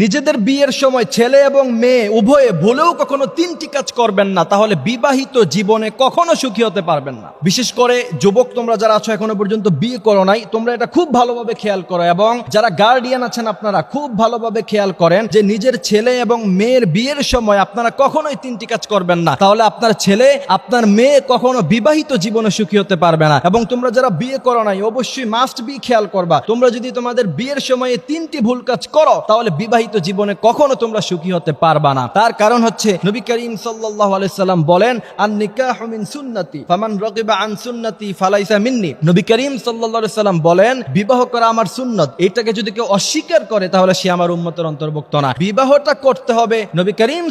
নিজেদের বিয়ের সময় ছেলে এবং মেয়ে উভয়ে ভুলেও কখনো তিনটি কাজ করবেন না, তাহলে বিবাহিত জীবনে কখনো সুখী হতে পারবেন না। বিশেষ করে যুবক, তোমরা যারা আছো এখনও পর্যন্ত বিয়ে করো নাই, তোমরা এটা খুব ভালোভাবে খেয়াল করো এবং যারা গার্ডিয়ান আছেন আপনারা খুব ভালোভাবে খেয়াল করেন যে নিজের ছেলে এবং মেয়ের বিয়ের সময় আপনারা কখনোই তিনটি কাজ করবেন না। তাহলে আপনার ছেলে, আপনার মেয়ে কখনো বিবাহিত জীবনে সুখী হতে পারবে না। এবং তোমরা যারা বিয়ে করো নাই, অবশ্যই মাস্ট বি খেয়াল করবা। তোমরা যদি তোমাদের বিয়ের সময়ে তিনটি ভুল কাজ করো, তাহলে বিবাহিত জীবনে কখনো তোমরা সুখী হতে পারবা না। তার কারণ হচ্ছে নবী করিম সাল্লাম বলেন আন নিকাহু সুন্নতি, ফামান রাগিবা আন সুন্নতি ফালাইসা মিন্নি। নবী করিম সাল্লাম বলেন, বিবাহ করা আমার সুন্নত, এটাকে যদি কেউ অস্বীকার করে, তাহলে সে আমার উম্মতের অন্তর্ভুক্ত না। বিবাহটা করতে হবে নবী করিম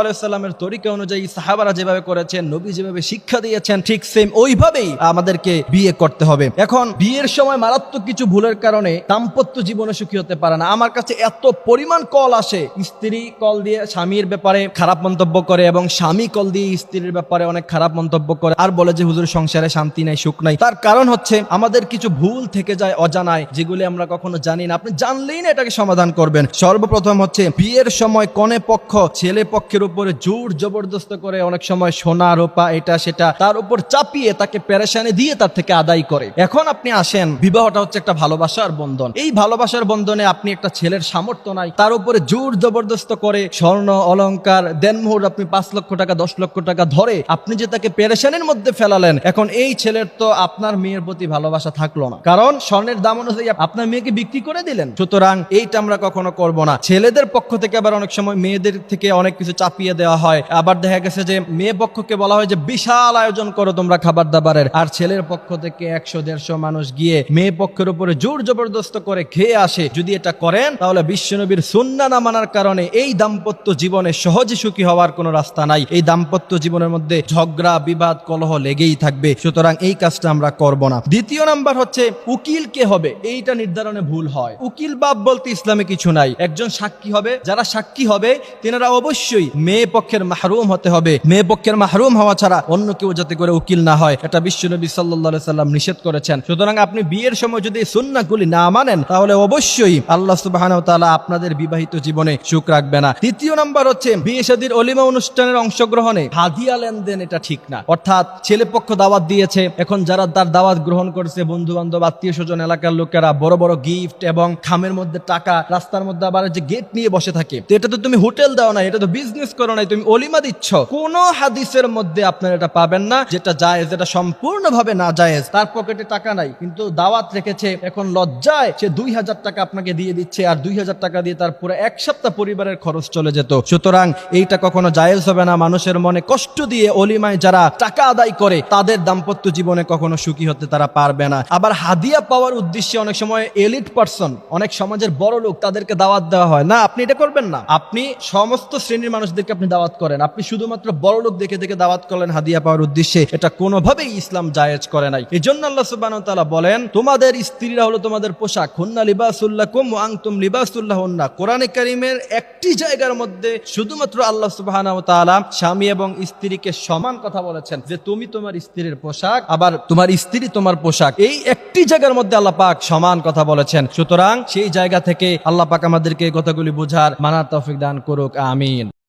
আলাইহি তরিকা অনুযায়ী সাহাবারা যেভাবে করেছেন, নবী যেভাবে শিক্ষা দিয়েছেন, ঠিক সেম ওইভাবেই আমাদেরকে বিয়ে করতে হবে। এখন বিয়ের সময় মারাত্মক কিছু ভুলের কারণে দাম্পত্য জীবনে সুখী হতে পারে না। আমার কাছে এত পরিমাণ কল আসে। স্ত্রী কল দিয়ে স্বামীর ব্যাপারে খারাপ মন্তব্য করে এবং স্বামী কল দিয়ে স্ত্রীর ব্যাপারে অনেক খারাপ মন্তব্য করে। আর বলে যে, হুজুর, সংসারে শান্তি নাই, সুখ নাই। তার কারণ হচ্ছে, আমাদের কিছু ভুল থেকে যায় অজানায়, যেগুলি আমরা কখনো জানি না। আপনি জানলেই না এটাকে সমাধান করবেন। সর্বপ্রথম হচ্ছে, বিয়ের সময় কনে পক্ষ, ছেলে পক্ষের উপরে জোর জবরদস্ত করে অনেক সময় সোনা, রোপা, এটা, সেটা, তার উপর চাপিয়ে তাকে পেরেশানি দিয়ে তার থেকে আদায় করে। এখন আপনি আসেন, বিবাহটা হচ্ছে একটা ভালোবাসার বন্ধন। এই ভালোবাসার বন্ধনে আপনি একটা ছেলের সামর্থ্য নাই তার উপরে জোর জবরদস্ত করে স্বর্ণ অলংকার দেন মুহুর আপনি পাঁচ লক্ষ টাকা, দশ লক্ষ টাকা ধরে আপনি যে তাকে পেরেশানির মধ্যে ফেলালেন, এখন এই ছেলের তো আপনার মেয়ের প্রতি ভালোবাসা থাকল না। কারণ স্বর্ণের দাম অনুযায়ী আপনার মেয়েকে বিক্রি করে দিলেন। সুতরাং এইটা আমরা কখনো করব না। ছেলেদের পক্ষ থেকে আবার অনেক সময় মেয়েদের থেকে অনেক কিছু চাপিয়ে দেওয়া হয়। আবার দেখা গেছে যে মেয়ে পক্ষকে বলা হয় যে বিশাল আয়োজন করো তোমরা খাবার দাবারের। আর ছেলের পক্ষ থেকে একশো, দেড়শো মানুষ গিয়ে মেয়ে পক্ষের উপরে জোর জবরদস্ত করে খেয়ে আসে। যদি এটা করেন, তাহলে বিশ্বনবীর সুন্না না মানার কারণে এই দাম্পত্য জীবনে সহজে সুখী হওয়ার কোনো রাস্তা নাই। এই দাম্পত্য জীবনের মধ্যে ঝগড়া, বিবাদ, কলহ লেগেই থাকবে। সুতরাং এই কাজটা আমরা করব না। দ্বিতীয় নাম্বার হচ্ছে, উকিল কে হবে? এইটা নির্ধারণে ভুল হয়। উকিল বাপ বলতে ইসলামে কিছু নাই। একজন সাক্ষী হবে। যারা সাক্ষী হবে, তেনারা অবশ্যই মেয়ে পক্ষের মাহরুম হতে হবে। মেয়ে পক্ষের মাহরুম হওয়া ছাড়া অন্য কেউ যাতে করে উকিল না হয়, এটা বিশ্বনবী সাল্লাহ সাল্লাম নিষেধ করেছেন। সুতরাং আপনি বিয়ের সময় যদি এই সুন্নাহগুলি না মানেন, তাহলে অবশ্যই আল্লাহ সুবাহ আপনাদের বিবাহিত জীবনে সুখ রাখবে না। তৃতীয় নাম্বার হচ্ছে, বিয়ে শাদীর অলিমা অনুষ্ঠানের অংশগ্রহণে হাদিয়া লেনদেন এটা ঠিক না। অর্থাৎ ছেলে পক্ষ দাওয়াত দিয়েছে, এখন যারা তার দাওয়াত গ্রহণ করেছে বন্ধু বান্ধব আত্মীয় স্বজন, এলাকার লোকেরা বড় বড় গিফট এবং খামের মধ্যে টাকা রাস্তার মধ্যে আবার যে গেট নিয়ে বসে থাকে, তো এটা তো তুমি হোটেল দাও না এটা তো বিজনেস করো নাই, তুমি অলিমা দিচ্ছ। কোন হাদিসের মধ্যে আপনার এটা পাবেন না, যেটা জায়েজ এটা সম্পূর্ণভাবে না জায়েজ তার পকেটে টাকা নাই, কিন্তু দাওয়াত রেখেছে, এখন লজ্জায় সে দুই হাজার টাকা আপনাকে দিয়ে দিচ্ছে, আর দুই হাজার টাকা দিয়ে তার পুরো এক সপ্তাহ পরিবারের খরচ চলে যেত। সুতরাং এইটা কখনো জায়েজ হবে না। মানুষের মনে কষ্ট দিয়ে অলিমায় যারা টাকা আদায় করে, তাদের দাম্পত্য জীবনে কখনো সুখী হতে তারা পারবে না। আবার হাদিয়া পাওয়ার উদ্দেশ্যে অনেক সময় এলিট পার্সন, অনেক সমাজের বড় লোক তাদেরকে দাওয়াত দেওয়া হয়। না, আপনি এটা করবেন না। আপনি সমস্ত শ্রেণির মানুষদেরকে আপনি দাওয়াত করেন। আপনি শুধুমাত্র বড় লোক দেখে দেখে দাওয়াত করলেন হাদিয়া পাওয়ার উদ্দেশ্যে। এটা কোনোভাবেই ইসলাম জায়েজ করে নাই। এই জন্য আল্লাহ সুবাহ বলেন, তোমাদের স্ত্রীরা হলো তোমাদের পোশাক। হুন্না লিবাসুল্লাহ কুম আংতুম লিবাসুল্লাহ কোরআনে করিমের একটি জায়গার মধ্যে শুধুমাত্র আল্লাহ সুবাহ স্বামী এবং স্ত্রীকে সমান কথা বলেছেন যে তুমি তোমার স্ত্রীর পোশাক, আবার তোমার স্ত্রী তোমার পোশাক। এই একটি জায়গার মধ্যে আল্লাহ পাক সমান কথা বলেছেন। সুতরাং সেই জায়গা থেকে আল্লাহ পাক আমাদেরকে কথাগুলি বোঝার মানার তৌফিক দান করুক, আমিন।